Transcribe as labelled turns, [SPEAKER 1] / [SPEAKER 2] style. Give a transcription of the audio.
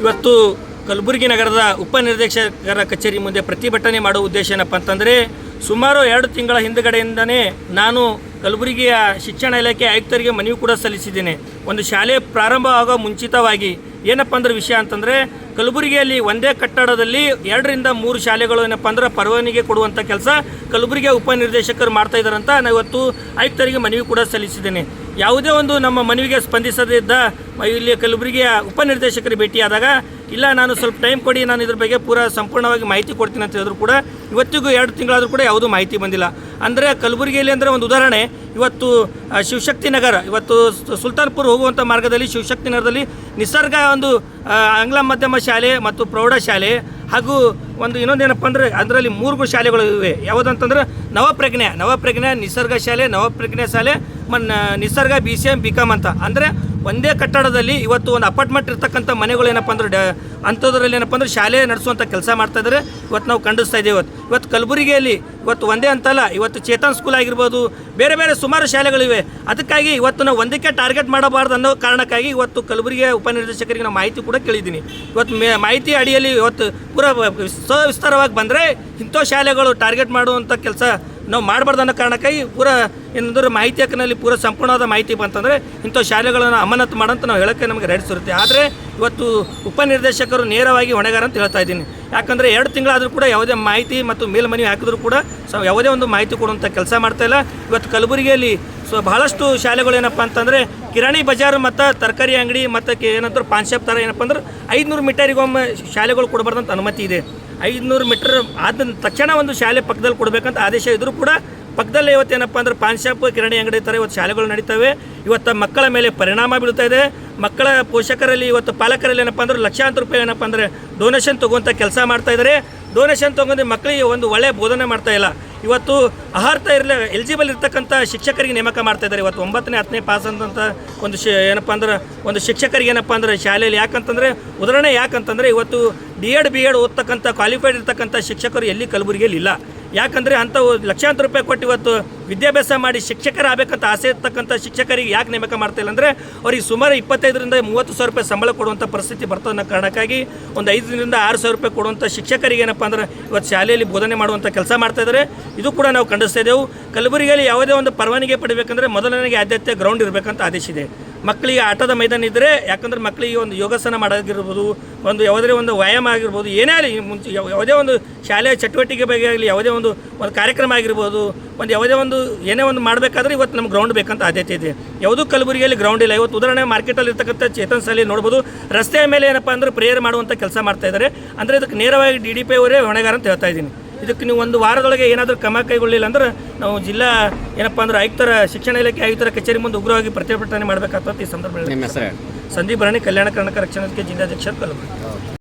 [SPEAKER 1] ಇವತ್ತು ಕಲಬುರಗಿ ನಗರದ ಉಪನಿರ್ದೇಶಕರ ಕಚೇರಿ ಮುಂದೆ ಪ್ರತಿಭಟನೆ ಮಾಡುವ ಉದ್ದೇಶ ಏನಪ್ಪ ಅಂತಂದರೆ, ಸುಮಾರು ಎರಡು ತಿಂಗಳ ಹಿಂದಗಡೆಯಿಂದನೇ ನಾನು ಕಲಬುರಗಿಯ ಶಿಕ್ಷಣ ಇಲಾಖೆ ಆಯುಕ್ತರಿಗೆ ಮನವಿ ಕೂಡ ಸಲ್ಲಿಸಿದ್ದೇನೆ. ಒಂದು ಶಾಲೆ ಪ್ರಾರಂಭ ಮುಂಚಿತವಾಗಿ ಏನಪ್ಪ ಅಂದ್ರೆ ವಿಷಯ ಅಂತಂದರೆ ಕಲಬುರಗಿಯಲ್ಲಿ ಒಂದೇ ಕಟ್ಟಡದಲ್ಲಿ ಎರಡರಿಂದ ಮೂರು ಶಾಲೆಗಳು ಏನಪ್ಪ ಅಂದ್ರೆ ಪರವಾನಿಗೆ ಕೊಡುವಂಥ ಕೆಲಸ ಕಲಬುರಗಿಯ ಉಪನಿರ್ದೇಶಕರು ಮಾಡ್ತಾ ಇದ್ದಾರಂತ ನಾನು ಇವತ್ತು ಆಯುಕ್ತರಿಗೆ ಮನವಿ ಕೂಡ ಸಲ್ಲಿಸಿದ್ದೇನೆ. ಯಾವುದೇ ಒಂದು ನಮ್ಮ ಮನವಿಗೆ ಸ್ಪಂದಿಸದಿದ್ದ ಇಲ್ಲಿ ಕಲಬುರಗಿಯ ಉಪನಿರ್ದೇಶಕರು ಭೇಟಿಯಾದಾಗ, ಇಲ್ಲ, ನಾನು ಸ್ವಲ್ಪ ಟೈಮ್ ಕೊಡಿ, ನಾನು ಇದ್ರ ಬಗ್ಗೆ ಪೂರಾ ಸಂಪೂರ್ಣವಾಗಿ ಮಾಹಿತಿ ಕೊಡ್ತೀನಿ ಅಂತ ಹೇಳಿದ್ರು ಕೂಡ ಇವತ್ತಿಗೂ ಎರಡು ತಿಂಗಳಾದರೂ ಕೂಡ ಯಾವುದೂ ಮಾಹಿತಿ ಬಂದಿಲ್ಲ. ಅಂದರೆ ಕಲಬುರಗಿಯಲ್ಲಿ ಅಂದರೆ ಒಂದು ಉದಾಹರಣೆ. ಇವತ್ತು ಶಿವಶಕ್ತಿ ನಗರ, ಇವತ್ತು ಸುಲ್ತಾನ್ಪುರ್ ಹೋಗುವಂಥ ಮಾರ್ಗದಲ್ಲಿ ಶಿವಶಕ್ತಿ ನಗರದಲ್ಲಿ ನಿಸರ್ಗ ಒಂದು ಆಂಗ್ಲ ಮಾಧ್ಯಮ ಶಾಲೆ ಮತ್ತು ಪ್ರೌಢ ಶಾಲೆ ಹಾಗೂ ಒಂದು ಇನ್ನೊಂದೇನಪ್ಪ ಅಂದರೆ ಅದರಲ್ಲಿ ಮೂರು ಶಾಲೆಗಳು ಇವೆ. ಯಾವುದಂತಂದ್ರೆ ನವಪ್ರಜ್ಞೆ ನವಪ್ರಜ್ಞೆ ನಿಸರ್ಗ ಶಾಲೆ, ನವಪ್ರಜ್ಞೆ ಶಾಲೆ ಮನ್ನ Nisarga B C M B com ಅಂತ. ಅಂದರೆ ಒಂದೇ ಕಟ್ಟಡದಲ್ಲಿ ಇವತ್ತು ಒಂದು ಅಪಾರ್ಟ್ಮೆಂಟ್ ಇರ್ತಕ್ಕಂಥ ಮನೆಗಳು ಏನಪ್ಪ ಅಂದ್ರೆ ಡ ಅಂಥದ್ರಲ್ಲಿ ಏನಪ್ಪ ಅಂದ್ರೆ ಶಾಲೆ ನಡೆಸುವಂಥ ಕೆಲಸ ಮಾಡ್ತಾ ಇದ್ದಾರೆ ಇವತ್ತು ನಾವು ಖಂಡಿಸ್ತಾ ಇದ್ದೇವೆ ಇವತ್ತು. ಇವತ್ತು ಕಲಬುರಗಿಯಲ್ಲಿ ಇವತ್ತು ಒಂದೇ ಅಂತಲ್ಲ, ಇವತ್ತು ಚೇತನ್ ಸ್ಕೂಲ್ ಆಗಿರ್ಬೋದು, ಬೇರೆ ಬೇರೆ ಸುಮಾರು ಶಾಲೆಗಳಿವೆ. ಅದಕ್ಕಾಗಿ ಇವತ್ತು ನಾವು ಒಂದಕ್ಕೆ ಟಾರ್ಗೆಟ್ ಮಾಡಬಾರ್ದು ಅನ್ನೋ ಕಾರಣಕ್ಕಾಗಿ ಇವತ್ತು ಕಲಬುರಗಿಯ ಉಪನಿರ್ದೇಶಕರಿಗೆ ನಾವು ಮಾಹಿತಿ ಕೂಡ ಕೇಳಿದ್ದೀನಿ. ಇವತ್ತು ಮೇ ಮಾಹಿತಿ ಅಡಿಯಲ್ಲಿ ಇವತ್ತು ಪೂರ ಸವಿಸ್ತಾರವಾಗಿ ಬಂದರೆ ಇಂಥ ಶಾಲೆಗಳು ಟಾರ್ಗೆಟ್ ಮಾಡುವಂಥ ಕೆಲಸ ನಾವು ಮಾಡಬಾರ್ದು ಅನ್ನೋ ಕಾರಣಕ್ಕಾಗಿ ಪೂರ ಏನಂದ್ರೆ ಮಾಹಿತಿ ಹಕ್ಕಿನಲ್ಲಿ ಪೂರ ಸಂಪೂರ್ಣವಾದ ಮಾಹಿತಿ ಬಂತಂದರೆ ಇಂಥ ಶಾಲೆಗಳನ್ನು ಅಮಾನತು ಮಾಡಂತ ನಾವು ಹೇಳೋಕ್ಕೆ ನಮಗೆ ರೈಟ್ಸ್ ಇರುತ್ತೆ ಆದರೆ ಇವತ್ತು ಉಪನಿರ್ದೇಶಕರು ನೇರವಾಗಿ ಹೊಣೆಗಾರ ಅಂತ ಹೇಳ್ತಾ ಇದ್ದೀನಿ. ಯಾಕಂದರೆ ಎರಡು ತಿಂಗಳಾದರೂ ಕೂಡ ಯಾವುದೇ ಮಾಹಿತಿ ಮತ್ತು ಮೇಲ್ಮನವಿ ಹಾಕಿದ್ರು ಕೂಡ ಸ ಯಾವುದೇ ಒಂದು ಮಾಹಿತಿ ಕೊಡುವಂಥ ಕೆಲಸ ಮಾಡ್ತಾ ಇಲ್ಲ. ಇವತ್ತು ಕಲಬುರಗಿಯಲ್ಲಿ ಸೊ ಬಹಳಷ್ಟು ಶಾಲೆಗಳು ಏನಪ್ಪ ಅಂತಂದರೆ ಕಿರಾಣಿ ಬಜಾರ್ ಮತ್ತು ತರಕಾರಿ ಅಂಗಡಿ ಮತ್ತು ಏನಂತಾರೆ ಪಾನ್ ಶಾಪ್ ಥರ ಏನಪ್ಪ ಅಂದ್ರೆ ಐದುನೂರು ಮೀಟರಿಗೊಮ್ಮೆ ಶಾಲೆಗಳು ಕೊಡಬಾರ್ದಂತ ಅನುಮತಿ ಇದೆ. ಐದುನೂರು ಮೀಟರ್ ಆದ ತಕ್ಷಣ ಒಂದು ಶಾಲೆ ಪಕ್ಕದಲ್ಲಿ ಕೊಡಬೇಕಂತ ಆದೇಶ ಇದ್ದರೂ ಕೂಡ ಪಕ್ಕದಲ್ಲೇ ಇವತ್ತೇನಪ್ಪ ಅಂದ್ರೆ ಪಾನ್ ಶಾಪ್, ಕಿರಾಣಿ ಅಂಗಡಿ ಥರ ಇವತ್ತು ಶಾಲೆಗಳು ನಡೀತವೆ. ಇವತ್ತು ಮಕ್ಕಳ ಮೇಲೆ ಪರಿಣಾಮ ಬೀಳ್ತಾ ಇದೆ. ಮಕ್ಕಳ ಪೋಷಕರಲ್ಲಿ ಇವತ್ತು ಪಾಲಕರಲ್ಲಿ ಏನಪ್ಪ ಅಂದ್ರೆ ಲಕ್ಷಾಂತರ ರೂಪಾಯಿ ಏನಪ್ಪ ಅಂದರೆ ಡೊನೇಷನ್ ತೊಗೊಂತ ಕೆಲಸ ಮಾಡ್ತಾ ಇದ್ದಾರೆ. ಡೊನೇಷನ್ ತೊಗೊಂಡು ಮಕ್ಕಳಿಗೆ ಒಂದು ಒಳ್ಳೆಯ ಬೋಧನೆ ಮಾಡ್ತಾ ಇಲ್ಲ. ಇವತ್ತು ಅರ್ಹತೆ ಇರಲಿ ಎಲಿಜಿಬಲ್ ಇರ್ತಕ್ಕಂಥ ಶಿಕ್ಷಕರಿಗೆ ನೇಮಕ ಮಾಡ್ತಾ ಇದ್ದಾರೆ. ಇವತ್ತು ಒಂಬತ್ತನೇ, ಹತ್ತನೇ ಪಾಸ್ ಅಂತಂತ ಒಂದು ಶಿ ಏನಪ್ಪ ಅಂದ್ರೆ ಒಂದು ಶಿಕ್ಷಕರಿಗೆ ಏನಪ್ಪ ಅಂದ್ರೆ ಶಾಲೆಯಲ್ಲಿ ಯಾಕಂತಂದರೆ, ಉದಾಹರಣೆ ಯಾಕಂತಂದರೆ ಇವತ್ತು ಡಿ ಎಡ್ ಬಿ ಎಡ್ ಓದ್ತಕ್ಕಂಥ ಕ್ವಾಲಿಫೈಡ್ ಇರ್ತಕ್ಕಂಥ ಶಿಕ್ಷಕರು ಎಲ್ಲಿ ಕಲಬುರಗಿಯಲ್ಲಿ ಇಲ್ಲ ಯಾಕಂದರೆ ಅಂಥ ಲಕ್ಷಾಂತರ ರೂಪಾಯಿ ಕೊಟ್ಟು ಇವತ್ತು ವಿದ್ಯಾಭ್ಯಾಸ ಮಾಡಿ ಶಿಕ್ಷಕರಾಗಬೇಕಂತ ಆಸೆ ಇರ್ತಕ್ಕಂಥ ಶಿಕ್ಷಕರಿಗೆ ಯಾಕೆ ನೇಮಕ ಮಾಡ್ತಾ ಇಲ್ಲ ಅಂದರೆ ಅವ್ರಿಗೆ ಸುಮಾರು ಇಪ್ಪತ್ತೈದರಿಂದ ಮೂವತ್ತು ಸಾವಿರ ರೂಪಾಯಿ ಸಂಬಳ ಕೊಡುವಂಥ ಪರಿಸ್ಥಿತಿ ಬರ್ತದನ್ನ ಕಾರಣಕ್ಕಾಗಿ ಒಂದು ಐದರಿಂದ ಆರು ಸಾವಿರ ರೂಪಾಯಿ ಕೊಡುವಂಥ ಶಿಕ್ಷಕರಿಗೆ ಏನಪ್ಪ ಅಂದ್ರೆ ಇವತ್ತು ಶಾಲೆಯಲ್ಲಿ ಬೋಧನೆ ಮಾಡುವಂಥ ಕೆಲಸ ಮಾಡ್ತಾ ಇದ್ದಾರೆ. ಇದು ಕೂಡ ನಾವು ಖಂಡಿಸ್ತಾ ಇದ್ದೆವು. ಕಲಬುರಗಿಯಲ್ಲಿ ಯಾವುದೇ ಒಂದು ಪರವಾನಿಗೆ ಪಡಿಬೇಕಂದ್ರೆ ಮೊದಲನೇ ಆದ್ಯತೆ ಗ್ರೌಂಡ್ ಇರಬೇಕಂತ ಆದೇಶ ಇದೆ. ಮಕ್ಕಳಿಗೆ ಆಟದ ಮೈದಾನ ಇದ್ದರೆ ಯಾಕಂದ್ರೆ ಮಕ್ಕಳಿಗೆ ಒಂದು ಯೋಗಾಸನ ಮಾಡೋದಿರ್ಬೋದು ಒಂದು ಯಾವುದೇ ಒಂದು ವ್ಯಾಯಾಮ ಆಗಿರ್ಬೋದು, ಏನೇ ಆಗಲಿ ಮುಂಚೆ ಯಾವುದೇ ಒಂದು ಶಾಲೆಯ ಚಟುವಟಿಕೆ ಬಗ್ಗೆ ಆಗಲಿ, ಯಾವುದೇ ಒಂದು ಒಂದು ಕಾರ್ಯಕ್ರಮ ಆಗಿರ್ಬೋದು, ಒಂದು ಯಾವುದೇ ಒಂದು ಏನೇ ಒಂದು ಮಾಡಬೇಕಾದ್ರೆ ಇವತ್ತು ನಮ್ಗೆ ಗ್ರೌಂಡ್ ಬೇಕಂತ ಆದ್ಯತೆ ಇದೆ. ಯಾವುದೂ ಕಲಬುರಗಿಯಲ್ಲಿ ಗ್ರೌಂಡ್ ಇಲ್ಲ. ಇವತ್ತು ಉದಾಹರಣೆ ಮಾರ್ಕೆಟಲ್ಲಿ ಇರ್ತಕ್ಕಂಥ ಚೇತನ್ ಶಾಲೆ ನೋಡ್ಬೋದು, ರಸ್ತೆಯ ಮೇಲೆ ಏನಪ್ಪ ಅಂದ್ರೆ ಪ್ರೇಯರ್ ಮಾಡುವಂಥ ಕೆಲಸ ಮಾಡ್ತಾ ಇದ್ದಾರೆ. ಅಂದರೆ ಇದಕ್ಕೆ ನೇರವಾಗಿ ಡಿ ಡಿ ಪಿ ಅವರೇ ಹೊಣೆಗಾರ ಅಂತ ಹೇಳ್ತಾ ಇದ್ದೀನಿ. ಇದಕ್ಕೆ ನೀವು ಒಂದು ವಾರದೊಳಗೆ ಏನಾದರೂ ಕ್ರಮ ಕೈಗೊಳ್ಳಿಲ್ಲ ಅಂದ್ರೆ ನಾವು ಜಿಲ್ಲಾ ಏನಪ್ಪ ಅಂದ್ರೆ ಆಯುಕ್ತರ ಶಿಕ್ಷಣ ಇಲಾಖೆ ಆಯುಕ್ತರ ಕಚೇರಿ ಮುಂದೆ ಉಗ್ರವಾಗಿ ಪ್ರತಿಭಟನೆ ಮಾಡಬೇಕಾಗ್ತದೆ ಈ ಸಂದರ್ಭದಲ್ಲಿ. ಸಂದೀಪ್ ರಾಣಿ ಕಲ್ಯಾಣ ಕರ್ನಾಟಕ ರಕ್ಷಣಾ ಜಿಲ್ಲಾಧ್ಯಕ್ಷರು ಕಲಬುರಗಿ.